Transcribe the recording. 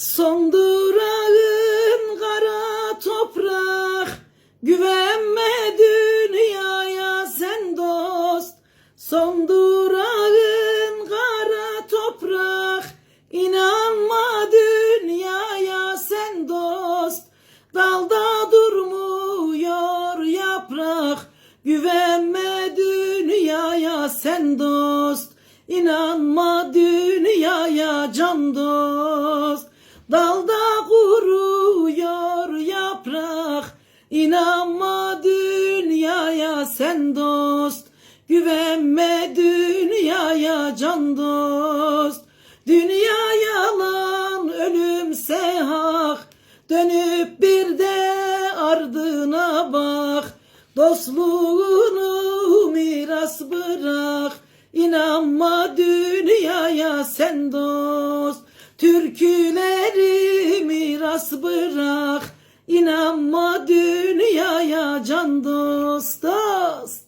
Son durağın kara toprak Güvenme dünyaya sen dost. Son durağın kara toprak İnanma dünyaya sen dost. Dalda durmuyor yaprak Güvenme dünyaya sen dost. İnanma dünyaya Dalda kuruyor yaprak İnanma dünyaya sen dost. Güvenme dünyaya can dost. Dünya yalan ölümse hak Dönüp bir de ardına bak. Dostluğunu miras bırak. İnanma dünyaya sen dost. Türküleri miras bırak İnanma dünyaya can dost dost